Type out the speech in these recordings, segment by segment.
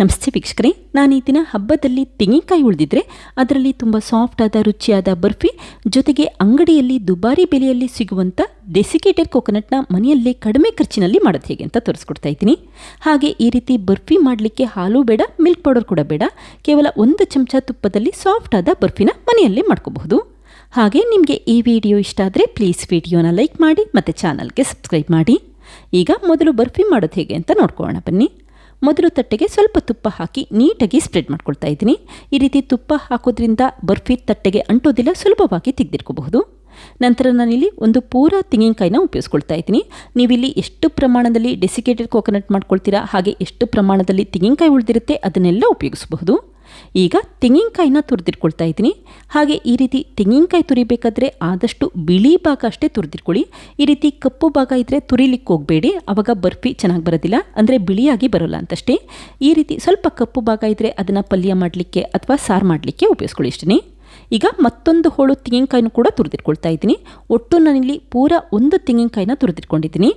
ನಮಸ್ತೆ ವೀಕ್ಷಕರೇ, ನಾನು ಈ ದಿನ ಹಬ್ಬದಲ್ಲಿ ತೆಂಗಿನಕಾಯಿ ಉಳಿದಿದ್ರೆ ಅದರಲ್ಲಿ ತುಂಬ ಸಾಫ್ಟ್ ಆದ, ರುಚಿಯಾದ ಬರ್ಫಿ, ಜೊತೆಗೆ ಅಂಗಡಿಯಲ್ಲಿ ದುಬಾರಿ ಬೆಲೆಯಲ್ಲಿ ಸಿಗುವಂಥ ಡೆಸಿಕೇಟೆಡ್ ಕೋಕೋನಟ್ನ ಮನೆಯಲ್ಲೇ ಕಡಿಮೆ ಖರ್ಚಿನಲ್ಲಿ ಮಾಡೋದು ಹೇಗೆ ಅಂತ ತೋರಿಸ್ಕೊಡ್ತಾ ಇದ್ದೀನಿ. ಹಾಗೆ ಈ ರೀತಿ ಬರ್ಫಿ ಮಾಡಲಿಕ್ಕೆ ಹಾಲು ಬೇಡ ಮಿಲ್ಕ್ ಪೌಡರ್ ಕೂಡ ಬೇಡ, ಕೇವಲ ಒಂದು ಚಮಚ ತುಪ್ಪದಲ್ಲಿ ಸಾಫ್ಟ್ ಆದ ಬರ್ಫಿನ ಮನೆಯಲ್ಲೇ ಮಾಡ್ಕೋಬಹುದು. ಹಾಗೆ ನಿಮಗೆ ಈ ವಿಡಿಯೋ ಇಷ್ಟ ಆದರೆ ಪ್ಲೀಸ್ ವಿಡಿಯೋನ ಲೈಕ್ ಮಾಡಿ, ಮತ್ತು ಚಾನಲ್ಗೆ ಸಬ್ಸ್ಕ್ರೈಬ್ ಮಾಡಿ. ಈಗ ಮೊದಲು ಬರ್ಫಿ ಮಾಡೋದು ಹೇಗೆ ಅಂತ ನೋಡ್ಕೊಳ್ಳೋಣ ಬನ್ನಿ. ಮೊದಲು ತಟ್ಟೆಗೆ ಸ್ವಲ್ಪ ತುಪ್ಪ ಹಾಕಿ ನೀಟಾಗಿ ಸ್ಪ್ರೆಡ್ ಮಾಡ್ಕೊಳ್ತಾ ಇದ್ದೀನಿ. ಈ ರೀತಿ ತುಪ್ಪ ಹಾಕೋದ್ರಿಂದ ಬರ್ಫಿ ತಟ್ಟೆಗೆ ಅಂಟೋದಿಲ್ಲ, ಸುಲಭವಾಗಿ ತೆಗೆದಿಟ್ಕೋಬಹುದು ನಂತರ ನಾನಿಲ್ಲಿ ಒಂದು ಪೂರ ತೆಂಗಿನಕಾಯಿನ ಉಪಯೋಗಿಸ್ಕೊಳ್ತಾ ಇದ್ದೀನಿ. ನೀವಿಲ್ಲಿ ಎಷ್ಟು ಪ್ರಮಾಣದಲ್ಲಿ ಡೆಸಿಕೇಟೆಡ್ ಕೋಕೋನಟ್ ಮಾಡ್ಕೊಳ್ತೀರಾ, ಹಾಗೆ ಎಷ್ಟು ಪ್ರಮಾಣದಲ್ಲಿ ತೆಂಗಿನಕಾಯಿ ಉಳಿದಿರುತ್ತೆ, ಅದನ್ನೆಲ್ಲ ಉಪಯೋಗಿಸಬಹುದು. ಈಗ ತೆಂಗಿನಕಾಯಿನ ತುರಿದಿಟ್ಕೊಳ್ತಾ ಇದ್ದೀನಿ. ಹಾಗೆ ಈ ರೀತಿ ತೆಂಗಿನಕಾಯಿ ತುರಿಬೇಕಾದ್ರೆ ಆದಷ್ಟು ಬಿಳಿ ಭಾಗ ಅಷ್ಟೇ ತುರಿದಿಟ್ಕೊಳ್ಳಿ. ಈ ರೀತಿ ಕಪ್ಪು ಭಾಗ ಇದ್ದರೆ ತುರಿಲಿಕ್ಕೆ ಹೋಗಬೇಡಿ. ಆವಾಗ ಬರ್ಫಿ ಚೆನ್ನಾಗಿ ಬರೋದಿಲ್ಲ. ಅಂದರೆ ಬಿಳಿಯಾಗಿ ಬರೋಲ್ಲ ಅಂತಷ್ಟೇ. ಈ ರೀತಿ ಸ್ವಲ್ಪ ಕಪ್ಪು ಭಾಗ ಇದ್ದರೆ ಅದನ್ನು ಪಲ್ಯ ಮಾಡಲಿಕ್ಕೆ ಅಥವಾ ಸಾರು ಮಾಡಲಿಕ್ಕೆ ಉಪಯೋಗಿಸ್ಕೊಳ್ಳಿ ಇಷ್ಟೇ ಈಗ ಮತ್ತೊಂದು ಹೋಳು ತೆಂಗಿನಕಾಯಿನೂ ಕೂಡ ತುರಿದಿಟ್ಕೊಳ್ತಾ ಇದ್ದೀನಿ. ಒಟ್ಟು ನಾನಿಲ್ಲಿ ಪೂರ ಒಂದು ತೆಂಗಿನಕಾಯಿನ ತುರಿದಿಟ್ಕೊಂಡಿದ್ದೀನಿ.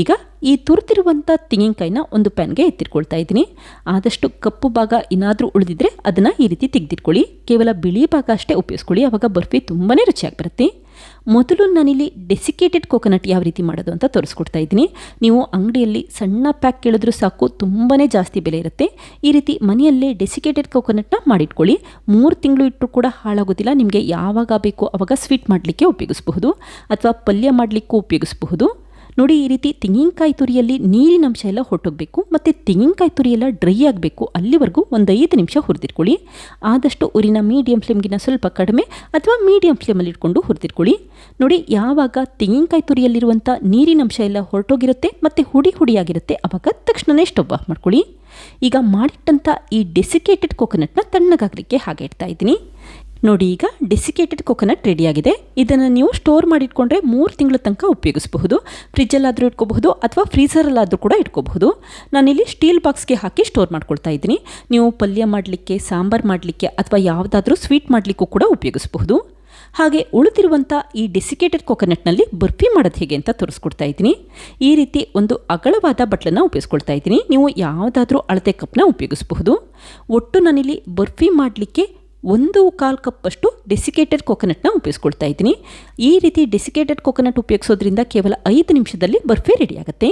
ಈಗ ಈ ತುರಿದಿರುವಂಥ ತೆಂಗಿನಕಾಯಿನ ಒಂದು ಪ್ಯಾನ್ಗೆ ಎತ್ತಿಟ್ಕೊಳ್ತಾ ಇದ್ದೀನಿ. ಆದಷ್ಟು ಕಪ್ಪು ಭಾಗ ಏನಾದರೂ ಉಳಿದಿದ್ರೆ ಅದನ್ನು ಈ ರೀತಿ ತೆಗೆದಿಟ್ಕೊಳ್ಳಿ. ಕೇವಲ ಬಿಳಿ ಭಾಗ ಅಷ್ಟೇ ಉಪಯೋಗಿಸ್ಕೊಳ್ಳಿ. ಆವಾಗ ಬರ್ಫಿ ತುಂಬಾ ರುಚಿಯಾಗಿ ಬರುತ್ತೆ. ಮೊದಲು ನಾನಿಲ್ಲಿ ಡೆಸಿಕೇಟೆಡ್ ಕೋಕೋನಟ್ ಯಾವ ರೀತಿ ಮಾಡೋದು ಅಂತ ತೋರಿಸ್ಕೊಡ್ತಾ ಇದ್ದೀನಿ. ನೀವು ಅಂಗಡಿಯಲ್ಲಿ ಸಣ್ಣ ಪ್ಯಾಕ್ ಕೇಳಿದ್ರೂ ಸಾಕು ತುಂಬಾ ಜಾಸ್ತಿ ಬೆಲೆ ಇರುತ್ತೆ. ಈ ರೀತಿ ಮನೆಯಲ್ಲೇ ಡೆಸಿಕೇಟೆಡ್ ಕೋಕೋನಟ್ನ ಮಾಡಿಟ್ಕೊಳ್ಳಿ. ಮೂರು ತಿಂಗಳು ಇಟ್ಟರೂ ಕೂಡ ಹಾಳಾಗೋದಿಲ್ಲ. ನಿಮಗೆ ಯಾವಾಗ ಬೇಕೋ ಆವಾಗ ಸ್ವೀಟ್ ಮಾಡಲಿಕ್ಕೆ ಉಪಯೋಗಿಸಬಹುದು. ಅಥವಾ ಪಲ್ಯ ಮಾಡಲಿಕ್ಕೂ ಉಪಯೋಗಿಸಬಹುದು. ನೋಡಿ, ಈ ರೀತಿ ತೆಂಗಿನಕಾಯಿ ತುರಿಯಲ್ಲಿ ನೀರಿನಂಶ ಎಲ್ಲ ಹೊಟ್ಟೋಗಬೇಕು ಮತ್ತು ತೆಂಗಿನಕಾಯಿ ತುರಿಯೆಲ್ಲ ಡ್ರೈ ಆಗಬೇಕು, ಅಲ್ಲಿವರೆಗೂ ಒಂದು ಐದು ನಿಮಿಷ ಹುರಿದಿಟ್ಕೊಳ್ಳಿ. ಆದಷ್ಟು ಉರಿನ ಮೀಡಿಯಂ ಫ್ಲೇಮ್ಗಿನ ಸ್ವಲ್ಪ ಕಡಿಮೆ ಅಥವಾ ಮೀಡಿಯಂ ಫ್ಲೇಮಲ್ಲಿ ಇಟ್ಕೊಂಡು ಹುರಿದಿಟ್ಕೊಳ್ಳಿ. ನೋಡಿ, ಯಾವಾಗ ತೆಂಗಿನಕಾಯಿ ತುರಿಯಲ್ಲಿರುವಂಥ ನೀರಿನಂಶ ಎಲ್ಲ ಹೊರಟೋಗಿರುತ್ತೆ ಮತ್ತು ಹುಡಿ ಹುಡಿಯಾಗಿರುತ್ತೆ ಆವಾಗ ತಕ್ಷಣವೇ ಸ್ಟವ್ ಆಫ್ ಮಾಡ್ಕೊಳ್ಳಿ. ಈಗ ಮಾಡಿಟ್ಟಂಥ ಈ ಡೆಸಿಕೇಟೆಡ್ ಕೋಕೋನಟ್ನ ತಣ್ಣಗಾಗಲಿಕ್ಕೆ ಹಾಗೆ ಇಡ್ತಾ ಇದ್ದೀನಿ. ನೋಡಿ ಈಗ ಡೆಸಿಕೇಟೆಡ್ ಕೊಕೊನಟ್ ರೆಡಿಯಾಗಿದೆ ಇದನ್ನು ನೀವು ಸ್ಟೋರ್ ಮಾಡಿಟ್ಕೊಂಡ್ರೆ ಮೂರು ತಿಂಗಳ ತನಕ ಉಪಯೋಗಿಸಬಹುದು. ಫ್ರಿಜ್ಜಲ್ಲಾದರೂ ಇಟ್ಕೋಬಹುದು ಅಥವಾ ಫ್ರೀಸರಲ್ಲಾದರೂ ಕೂಡ ಇಟ್ಕೋಬಹುದು. ನಾನಿಲ್ಲಿ ಸ್ಟೀಲ್ ಬಾಕ್ಸ್ಗೆ ಹಾಕಿ ಸ್ಟೋರ್ ಮಾಡ್ಕೊಳ್ತಾ ಇದ್ದೀನಿ. ನೀವು ಪಲ್ಯ ಮಾಡಲಿಕ್ಕೆ, ಸಾಂಬಾರು ಮಾಡಲಿಕ್ಕೆ ಅಥವಾ ಯಾವುದಾದ್ರೂ ಸ್ವೀಟ್ ಮಾಡಲಿಕ್ಕೂ ಕೂಡ ಉಪಯೋಗಿಸಬಹುದು. ಹಾಗೆ ಉಳಿದಿರುವಂಥ ಈ ಡೆಸಿಕೇಟೆಡ್ ಕೊಕೊನಟ್ನಲ್ಲಿ ಬರ್ಫಿ ಮಾಡೋದು ಹೇಗೆ ಅಂತ ತೋರಿಸ್ಕೊಡ್ತಾ ಇದ್ದೀನಿ. ಈ ರೀತಿ ಒಂದು ಅಗಲವಾದ ಬಟ್ಲನ್ನು ಉಪಯೋಗಿಸ್ಕೊಳ್ತಾ ಇದ್ದೀನಿ. ನೀವು ಯಾವುದಾದ್ರೂ ಅಳತೆ ಕಪ್ನ ಉಪಯೋಗಿಸಬಹುದು. ಒಟ್ಟು ನಾನಿಲ್ಲಿ ಬರ್ಫಿ ಮಾಡಲಿಕ್ಕೆ ಒಂದು ಕಾಲು ಕಪ್ಪಷ್ಟು ಡೆಸಿಕೇಟೆಡ್ ಕೊಕೊನಟ್ನ ಉಪಯೋಗಿಸ್ಕೊಳ್ತಾ ಇದ್ದೀನಿ. ಈ ರೀತಿ ಡೆಸಿಕೇಟೆಡ್ ಕೊಕೊನಟ್ ಉಪಯೋಗಿಸೋದ್ರಿಂದ ಕೇವಲ ಐದು ನಿಮಿಷದಲ್ಲಿ ಬರ್ಫಿ ರೆಡಿ ಆಗುತ್ತೆ.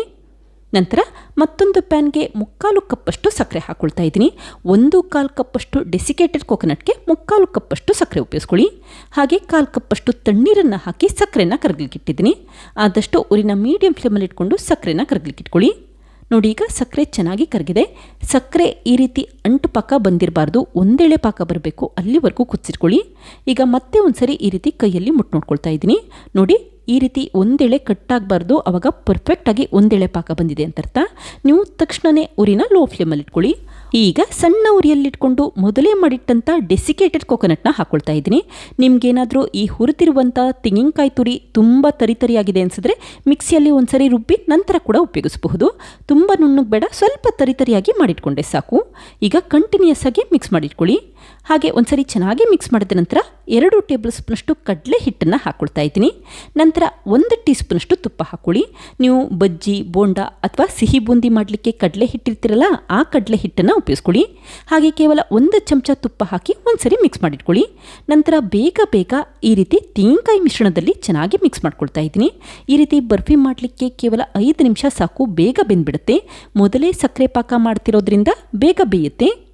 ನಂತರ ಮತ್ತೊಂದು ಪ್ಯಾನ್ಗೆ ಮುಕ್ಕಾಲು ಕಪ್ಪಷ್ಟು ಸಕ್ಕರೆ ಹಾಕ್ಕೊಳ್ತಾ ಇದ್ದೀನಿ. ಒಂದು ಕಾಲು ಕಪ್ಪಷ್ಟು ಡೆಸಿಕೇಟೆಡ್ ಕೊಕೊನಟ್ಗೆ ಮುಕ್ಕಾಲು ಕಪ್ಪಷ್ಟು ಸಕ್ಕರೆ ಉಪಯೋಗಿಸ್ಕೊಳ್ಳಿ. ಹಾಗೆ ಕಾಲು ಕಪ್ಪಷ್ಟು ತಣ್ಣೀರನ್ನು ಹಾಕಿ ಸಕ್ಕರೆನ ಕರಗಲಿಕ್ಕಿಟ್ಟಿದ್ದೀನಿ. ಆದಷ್ಟು ಊರಿನ ಮೀಡಿಯಂ ಫ್ಲೇಮಲ್ಲಿ ಇಟ್ಕೊಂಡು ಸಕ್ಕರೆನ ಕರಗಲಿಕ್ಕಿಟ್ಕೊಳ್ಳಿ. ನೋಡಿ ಈಗ ಸಕ್ಕರೆ ಚೆನ್ನಾಗಿ ಕರಗಿದೆ. ಸಕ್ಕರೆ ಈ ರೀತಿ ಅಂಟು ಪಾಕ ಬಂದಿರಬಾರ್ದು. ಒಂದೇಳೆ ಪಾಕ ಬರಬೇಕು. ಅಲ್ಲಿವರೆಗೂ ಕುದಿಸಿಟ್ಕೊಳ್ಳಿ. ಈಗ ಮತ್ತೆ ಒಂದ್ಸರಿ ಈ ರೀತಿ ಕೈಯಲ್ಲಿ ಮುಟ್ಟು ನೋಡ್ಕೊಳ್ತಾ ಇದ್ದೀನಿ. ನೋಡಿ ಈ ರೀತಿ ಒಂದೆಳೆ ಕಟ್ಟಾಗಬಾರ್ದು ಆವಾಗ ಪರ್ಫೆಕ್ಟಾಗಿ ಒಂದೆಳೆ ಪಾಕ ಬಂದಿದೆ ಅಂತ ಅರ್ಥ ನೀವು ತಕ್ಷಣವೇ ಉರಿನ ಲೋ ಫ್ಲೇಮಲ್ಲಿ ಇಟ್ಕೊಳ್ಳಿ. ಈಗ ಸಣ್ಣ ಉರಿಯಲ್ಲಿಟ್ಕೊಂಡು ಮೊದಲೇ ಮಾಡಿಟ್ಟಂಥ ಡೆಸಿಕೇಟೆಡ್ ಕೊಕೊನಟ್ನ ಹಾಕ್ಕೊಳ್ತಾ ಇದ್ದೀನಿ. ನಿಮ್ಗೇನಾದರೂ ಈ ಹುರಿತಿರುವಂಥ ತೆಂಗಿನಕಾಯಿ ತುರಿ ತುಂಬ ತರಿತರಿಯಾಗಿದೆ ಅನಿಸಿದ್ರೆ ಮಿಕ್ಸಿಯಲ್ಲಿ ಒಂದ್ಸರಿ ರುಬ್ಬಿ ನಂತರ ಕೂಡ ಉಪಯೋಗಿಸಬಹುದು. ತುಂಬ ನುಣ್ಣಗೆ ಬೇಡ, ಸ್ವಲ್ಪ ತರಿತರಿಯಾಗಿ ಮಾಡಿಟ್ಕೊಂಡೆ ಸಾಕು. ಈಗ ಕಂಟಿನ್ಯೂಸ್ ಆಗಿ ಮಿಕ್ಸ್ ಮಾಡಿಟ್ಕೊಳ್ಳಿ. ಹಾಗೆ ಒಂದ್ಸರಿ ಚೆನ್ನಾಗಿ ಮಿಕ್ಸ್ ಮಾಡಿದ ನಂತರ ಎರಡು ಟೇಬಲ್ ಸ್ಪೂನಷ್ಟು ಕಡಲೆ ಹಿಟ್ಟನ್ನು ಹಾಕ್ಕೊಳ್ತಾ ಇದ್ದೀನಿ. ನಂತರ ಒಂದು ಟೀ ಸ್ಪೂನಷ್ಟು ತುಪ್ಪ ಹಾಕ್ಕೊಳ್ಳಿ. ನೀವು ಬಜ್ಜಿ, ಬೋಂಡ ಅಥವಾ ಸಿಹಿ ಬೂಂದಿ ಮಾಡಲಿಕ್ಕೆ ಕಡಲೆ ಹಿಟ್ಟಿರ್ತೀರಲ್ಲ ಆ ಕಡಲೆ ಹಿಟ್ಟನ್ನು ಉಪಯೋಗಿಸ್ಕೊಳ್ಳಿ. ಹಾಗೆ ಕೇವಲ ಒಂದು ಚಮಚ ತುಪ್ಪ ಹಾಕಿ ಒಂದ್ಸರಿ ಮಿಕ್ಸ್ ಮಾಡಿಟ್ಕೊಳ್ಳಿ. ನಂತರ ಬೇಗ ಬೇಗ ಈ ರೀತಿ ತೆಂಗಿನಕಾಯಿ ಮಿಶ್ರಣದಲ್ಲಿ ಚೆನ್ನಾಗಿ ಮಿಕ್ಸ್ ಮಾಡ್ಕೊಳ್ತಾ ಇದ್ದೀನಿ. ಈ ರೀತಿ ಬರ್ಫಿ ಮಾಡಲಿಕ್ಕೆ ಕೇವಲ ಐದು ನಿಮಿಷ ಸಾಕು, ಬೇಗ ಬೆಂದ್ಬಿಡುತ್ತೆ. ಮೊದಲೇ ಸಕ್ಕರೆ ಪಾಕ ಮಾಡ್ತಿರೋದ್ರಿಂದ ಬೇಗ ಬೇಯುತ್ತೆ.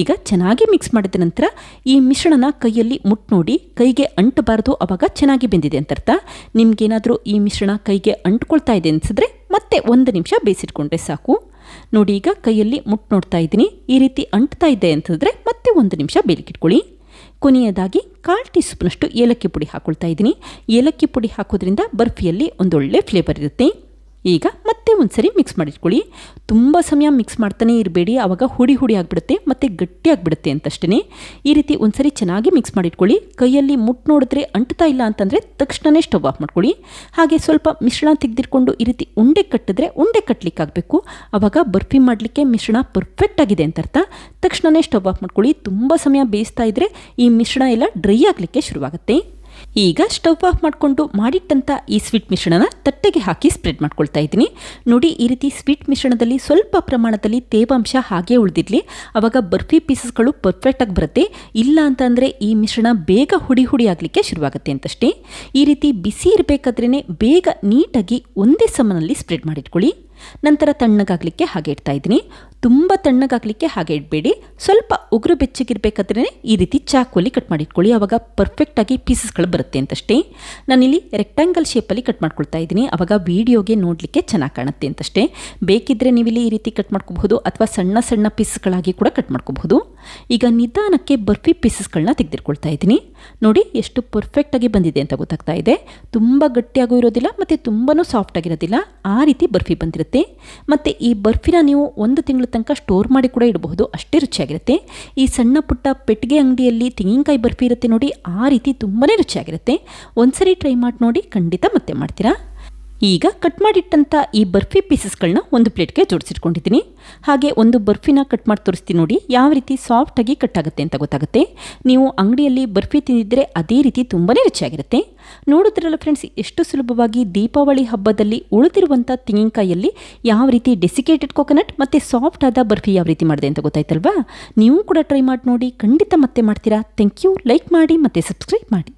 ಈಗ ಚೆನ್ನಾಗಿ ಮಿಕ್ಸ್ ಮಾಡಿದ ನಂತರ ಈ ಮಿಶ್ರಣನ ಕೈಯಲ್ಲಿ ಮುಟ್ ನೋಡಿ, ಕೈಗೆ ಅಂಟಬಾರದು ಅವಾಗ ಚೆನ್ನಾಗಿ ಬೆಂದಿದೆ ಅಂತ ಅರ್ಥ. ನಿಮಗೇನಾದರೂ ಈ ಮಿಶ್ರಣ ಕೈಗೆ ಅಂಟ್ಕೊಳ್ತಾ ಇದೆ ಅನಿಸಿದ್ರೆ ಮತ್ತೆ ಒಂದು ನಿಮಿಷ ಬೇಯಿಸಿಟ್ಕೊಂಡ್ರೆ ಸಾಕು. ನೋಡಿ ಈಗ ಕೈಯಲ್ಲಿ ಮುಟ್ ನೋಡ್ತಾ ಇದ್ದೀನಿ. ಈ ರೀತಿ ಅಂಟ್ತಾ ಇದೆ ಅಂತಂದರೆ ಮತ್ತೆ ಒಂದು ನಿಮಿಷ ಬೇಲಿಕಿಟ್ಕೊಳ್ಳಿ. ಕೊನೆಯದಾಗಿ ಕಾಲು ಟೀ ಸ್ಪೂನಷ್ಟು ಏಲಕ್ಕಿ ಪುಡಿ ಹಾಕ್ಕೊಳ್ತಾ ಇದ್ದೀನಿ. ಏಲಕ್ಕಿ ಪುಡಿ ಹಾಕೋದ್ರಿಂದ ಬರ್ಫಿಯಲ್ಲಿ ಒಂದೊಳ್ಳೆ ಫ್ಲೇವರ್ ಇರುತ್ತೆ. ಈಗ ಮತ್ತೆ ಒಂದ್ಸರಿ ಮಿಕ್ಸ್ ಮಾಡಿಟ್ಕೊಳ್ಳಿ. ತುಂಬ ಸಮಯ ಮಿಕ್ಸ್ ಮಾಡ್ತಾನೆ ಇರಬೇಡಿ. ಆವಾಗ ಹುಡಿ ಹುಡಿ ಆಗಿಬಿಡುತ್ತೆ, ಮತ್ತು ಗಟ್ಟಿ ಆಗಿಬಿಡುತ್ತೆ ಅಂತಷ್ಟೇ ಈ ರೀತಿ ಒಂದ್ಸರಿ ಚೆನ್ನಾಗಿ ಮಿಕ್ಸ್ ಮಾಡಿಟ್ಕೊಳ್ಳಿ. ಕೈಯಲ್ಲಿ ಮುಟ್ಟು ನೋಡಿದ್ರೆ ಅಂಟ್ತಾ ಇಲ್ಲ ಅಂತಂದರೆ ತಕ್ಷಣವೇ ಸ್ಟವ್ ಆಫ್ ಮಾಡ್ಕೊಳ್ಳಿ. ಹಾಗೆ ಸ್ವಲ್ಪ ಮಿಶ್ರಣ ತೆಗೆದಿಟ್ಕೊಂಡು ಈ ರೀತಿ ಉಂಡೆ ಕಟ್ಟಿದ್ರೆ ಉಂಡೆ ಕಟ್ಟಲಿಕ್ಕಾಗಬೇಕು ಆವಾಗ ಬರ್ಫಿ ಮಾಡಲಿಕ್ಕೆ ಮಿಶ್ರಣ ಪರ್ಫೆಕ್ಟ್ ಆಗಿದೆ ಅಂತ ಅರ್ಥ. ತಕ್ಷಣವೇ ಸ್ಟವ್ ಆಫ್ ಮಾಡ್ಕೊಳ್ಳಿ. ತುಂಬ ಸಮಯ ಬೇಯಿಸ್ತಾ ಇದ್ದರೆ ಈ ಮಿಶ್ರಣ ಎಲ್ಲ ಡ್ರೈ ಆಗಲಿಕ್ಕೆ ಶುರುವಾಗುತ್ತೆ. ಈಗ ಸ್ಟವ್ ಆಫ್ ಮಾಡಿಕೊಂಡು ಮಾಡಿಟ್ಟಂಥ ಈ ಸ್ವೀಟ್ ಮಿಶ್ರಣನ ತಟ್ಟೆಗೆ ಹಾಕಿ ಸ್ಪ್ರೆಡ್ ಮಾಡ್ಕೊಳ್ತಾ ಇದ್ದೀನಿ. ನೋಡಿ, ಈ ರೀತಿ ಸ್ವೀಟ್ ಮಿಶ್ರಣದಲ್ಲಿ ಸ್ವಲ್ಪ ಪ್ರಮಾಣದಲ್ಲಿ ತೇವಾಂಶ ಹಾಗೆ ಉಳಿದಿರಲಿ. ಆವಾಗ ಬರ್ಫಿ ಪೀಸಸ್ಗಳು ಪರ್ಫೆಕ್ಟಾಗಿ ಬರುತ್ತೆ. ಇಲ್ಲ ಅಂತಂದರೆ ಈ ಮಿಶ್ರಣ ಬೇಗ ಹುಡಿ ಹುಡಿ ಆಗಲಿಕ್ಕೆ ಶುರುವಾಗುತ್ತೆ ಅಂತಷ್ಟೇ. ಈ ರೀತಿ ಬಿಸಿ ಇರಬೇಕಾದ್ರೇ ಬೇಗ ನೀಟಾಗಿ ಒಂದೇ ಸಮನಲ್ಲಿ ಸ್ಪ್ರೆಡ್ ಮಾಡಿಟ್ಕೊಳ್ಳಿ. ನಂತರ ತಣ್ಣಗಾಗಲಿಕ್ಕೆ ಹಾಗೆ ಇಡ್ತಾ ಇದ್ದೀನಿ. ತುಂಬ ತಣ್ಣಗಾಗಲಿಕ್ಕೆ ಹಾಗೆ ಇಡಬೇಡಿ. ಸ್ವಲ್ಪ ಉಗುರು ಬೆಚ್ಚಗಿರಬೇಕಾದ್ರೆ ಈ ರೀತಿ ಚಾಕುವಲ್ಲಿ ಕಟ್ ಮಾಡಿಟ್ಕೊಳ್ಳಿ. ಆವಾಗ ಪರ್ಫೆಕ್ಟಾಗಿ ಪೀಸಸ್ಗಳು ಬರುತ್ತೆ ಅಂತಷ್ಟೇ. ನಾನಿಲ್ಲಿ ರೆಕ್ಟ್ಯಾಂಗಲ್ ಶೇಪಲ್ಲಿ ಕಟ್ ಮಾಡ್ಕೊಳ್ತಾ ಇದ್ದೀನಿ. ಆವಾಗ ವೀಡಿಯೋಗೆ ನೋಡಲಿಕ್ಕೆ ಚೆನ್ನಾಗಿ ಕಾಣುತ್ತೆ ಅಂತಷ್ಟೇ. ಬೇಕಿದ್ದರೆ ನೀವಿಲ್ಲಿ ಈ ರೀತಿ ಕಟ್ ಮಾಡ್ಕೋಬಹುದು ಅಥವಾ ಸಣ್ಣ ಸಣ್ಣ ಪೀಸ್ಗಳಾಗಿ ಕೂಡ ಕಟ್ ಮಾಡ್ಕೋಬಹುದು. ಈಗ ನಿಧಾನಕ್ಕೆ ಬರ್ಫಿ ಪೀಸಸ್ಗಳನ್ನ ತೆಗೆದಿಟ್ಕೊಳ್ತಾ ಇದ್ದೀನಿ. ನೋಡಿ ಎಷ್ಟು ಪರ್ಫೆಕ್ಟಾಗಿ ಬಂದಿದೆ ಅಂತ ಗೊತ್ತಾಗ್ತಾ ಇದೆ. ತುಂಬ ಗಟ್ಟಿಯಾಗೂ ಇರೋದಿಲ್ಲ ಮತ್ತು ತುಂಬಾ ಸಾಫ್ಟ್ ಆಗಿರೋದಿಲ್ಲ. ಆ ರೀತಿ ಬರ್ಫಿ ಬಂದಿರುತ್ತೆ. ಮತ್ತು ಈ ಬರ್ಫಿನ ನೀವು ಒಂದು ತಿಂಗಳ ತನಕ ಸ್ಟೋರ್ ಮಾಡಿ ಕೂಡ ಇಡಬಹುದು. ಅಷ್ಟೇ ರುಚಿಯಾಗಿರುತ್ತೆ. ಈ ಸಣ್ಣ ಪುಟ್ಟ ಪೆಟ್ಟಿಗೆ ಅಂಗಡಿಯಲ್ಲಿ ತೆಂಗಿನಕಾಯಿ ಬರ್ಫಿ ಇರುತ್ತೆ ನೋಡಿ ಆ ರೀತಿ ತುಂಬಾ ರುಚಿಯಾಗಿರುತ್ತೆ. ಒಂದ್ಸರಿ ಟ್ರೈ ಮಾಡಿ ನೋಡಿ ಖಂಡಿತ ಮತ್ತೆ ಮಾಡ್ತೀರಾ? ಈಗ ಕಟ್ ಮಾಡಿಟ್ಟಂಥ ಈ ಬರ್ಫಿ ಪೀಸಸ್ಗಳನ್ನ ಒಂದು ಪ್ಲೇಟ್ಗೆ ಜೋಡಿಸಿಟ್ಕೊಂಡಿದ್ದೀನಿ. ಹಾಗೆ ಒಂದು ಬರ್ಫಿನ ಕಟ್ ಮಾಡಿ ತೋರಿಸ್ತೀನಿ ನೋಡಿ, ಯಾವ ರೀತಿ ಸಾಫ್ಟಾಗಿ ಕಟ್ ಆಗುತ್ತೆ ಅಂತ ಗೊತ್ತಾಗುತ್ತೆ. ನೀವು ಅಂಗಡಿಯಲ್ಲಿ ಬರ್ಫಿ ತಿಂದಿದ್ದರೆ ಅದೇ ರೀತಿ ತುಂಬಾ ರುಚಿಯಾಗಿರುತ್ತೆ. ನೋಡಿದ್ರಲ್ಲ ಫ್ರೆಂಡ್ಸ್ ಎಷ್ಟು ಸುಲಭವಾಗಿ ದೀಪಾವಳಿ ಹಬ್ಬದಲ್ಲಿ ಉಳಿದಿರುವಂಥ ತೆಂಗಿನಕಾಯಲ್ಲಿ ಯಾವ ರೀತಿ ಡೆಸಿಕೇಟೆಡ್ ಕೊಕೊನಟ್ ಮತ್ತು ಸಾಫ್ಟ್ ಆದ ಬರ್ಫಿ ಯಾವ ರೀತಿ ಮಾಡಿದೆ ಅಂತ ಗೊತ್ತಾಯ್ತಲ್ವಾ? ನೀವು ಕೂಡ ಟ್ರೈ ಮಾಡಿ ನೋಡಿ, ಖಂಡಿತ ಮತ್ತೆ ಮಾಡ್ತೀರಾ. ಥ್ಯಾಂಕ್ ಯು ಲೈಕ್ ಮಾಡಿ ಮತ್ತು ಸಬ್ಸ್ಕ್ರೈಬ್ ಮಾಡಿ.